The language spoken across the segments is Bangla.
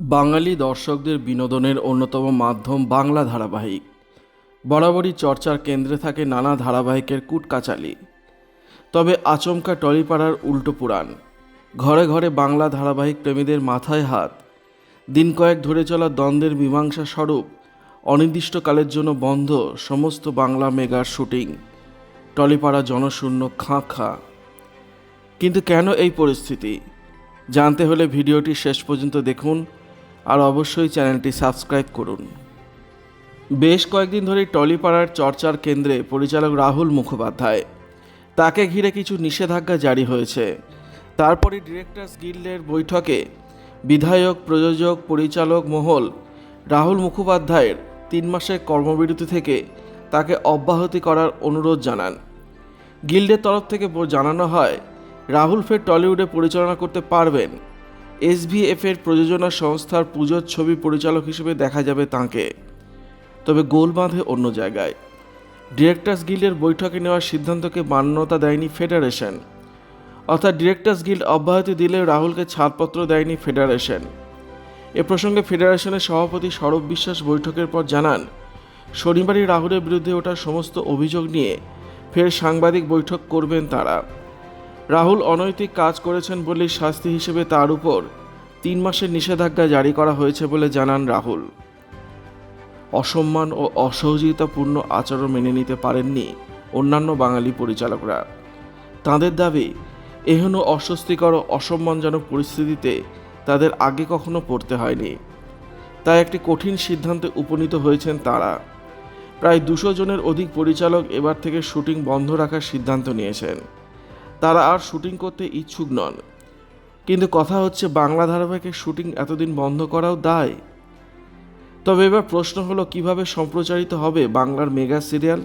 বাঙালি দর্শকদের বিনোদনের অন্যতম মাধ্যম বাংলা ধারাবাহিক। বরাবরই চর্চার কেন্দ্রে থাকে নানা ধারাবাহিকের কুটকাচালি। তবে আচমকা টলিপাড়ার উল্টো পুরাণ। ঘরে ঘরে বাংলা ধারাবাহিক প্রেমীদের মাথায় হাত। দিন কয়েক ধরে চলা দ্বন্দ্বের মীমাংসা স্বরূপ, অনির্দিষ্টকালের জন্য বন্ধ সমস্ত বাংলা মেগার শুটিং। টলিপাড়া জনশূন্য খাঁ খাঁ। কিন্তু কেন এই পরিস্থিতি? জানতে হলে ভিডিওটি শেষ পর্যন্ত দেখুন। আর অবশ্যই চ্যানেলটি সাবস্ক্রাইব করুন। বেশ কয়েকদিন ধরে টলিপাড়ার চর্চার কেন্দ্রে পরিচালক রাহুল মুখোপাধ্যায়। তাকে ঘিরে কিছু নিষেধাজ্ঞা জারি হয়েছে। তারপরে ডিরেক্টর্স গিল্ডের বৈঠকে বিধায়ক, প্রযোজক, পরিচালক মহল রাহুল মুখোপাধ্যায়ের তিন মাসের কর্মবিরতি থেকে তাকে অব্যাহতি করার অনুরোধ জানান। গিল্ডের তরফ থেকে জানানো হয়, রাহুল ফের টলিউডে পরিচালনা করতে পারবেন এসভিএফ এর প্রযোজনা সংস্থার পুজোর ছবি পরিচালক হিসেবে দেখা যাবে তাঁকে। তবে গোল বাঁধে অন্য জায়গায়। ডিরেক্টর্স গিল্ডের বৈঠকে নেওয়ার সিদ্ধান্তকে মান্যতা দেয়নি ফেডারেশন। অর্থাৎ ডিরেক্টর্স গিল্ড অব্যাহতি দিলেও রাহুলকে ছাড়পত্র দেয়নি ফেডারেশন। এ প্রসঙ্গে ফেডারেশনের সভাপতি সৌরভ বিশ্বাস বৈঠকের পর জানান, শনিবারই রাহুলের বিরুদ্ধে ওঠা সমস্ত অভিযোগ নিয়ে ফের সাংবাদিক বৈঠক করবেন তারা। রাহুল অনৈতিক কাজ করেছেন বলে শাস্তি হিসেবে তার উপর তিন মাসের নিষেধাজ্ঞা জারি করা হয়েছে বলে জানান রাহুল। অসম্মান ও অসহযোগিতাপূর্ণ আচরণ মেনে নিতে পারেননি অন্যান্য বাঙালি পরিচালকরা। তাদের দাবি, এহেন অস্বস্তিকর ও অসম্মানজনক পরিস্থিতিতে তাদের আগে কখনো পড়তে হয়নি। তাই একটি কঠিন সিদ্ধান্তে উপনীত হয়েছেন তারা। প্রায় দুশো জনের অধিক পরিচালক এবার থেকে শুটিং বন্ধ রাখার সিদ্ধান্ত নিয়েছেন। তারা আর শুটিং করতে ইচ্ছুক নন। কিন্তু কথা হচ্ছে, বাংলা ধারাবাহিকের শুটিং এতদিন বন্ধ করাও দায়। তবে এবার প্রশ্ন হলো, কীভাবে সম্প্রচারিত হবে বাংলার mega serial?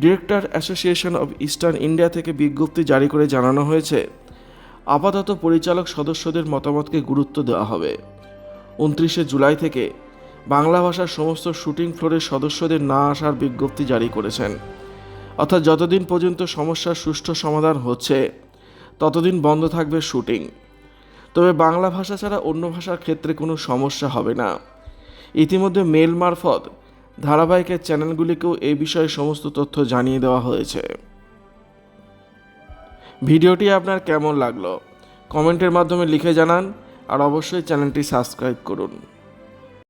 Director association of eastern India থেকে বিজ্ঞপ্তি জারি করে জানানো হয়েছে, আপাতত পরিচালক সদস্যদের মতামতকে গুরুত্ব দেওয়া হবে। উনত্রিশে জুলাই থেকে বাংলা ভাষার সমস্ত শুটিং ফ্লোরের সদস্যদের না আসার বিজ্ঞপ্তি জারি করেছেন। অর্থাৎ যতদিন পর্যন্ত সমস্যার সুষ্ঠু সমাধান হচ্ছে, ততদিন বন্ধ থাকবে শুটিং। তবে বাংলা ভাষা ছাড়া অন্য ভাষার ক্ষেত্রে কোনো সমস্যা হবে না। ইতিমধ্যে মেল মারফত ধারাবাহিকের চ্যানেলগুলিকেও এ বিষয়ে সমস্ত তথ্য জানিয়ে দেওয়া হয়েছে। ভিডিওটি আপনার কেমন লাগল? কমেন্টের মাধ্যমে লিখে জানান, আর অবশ্যই চ্যানেলটি সাবস্ক্রাইব করুন।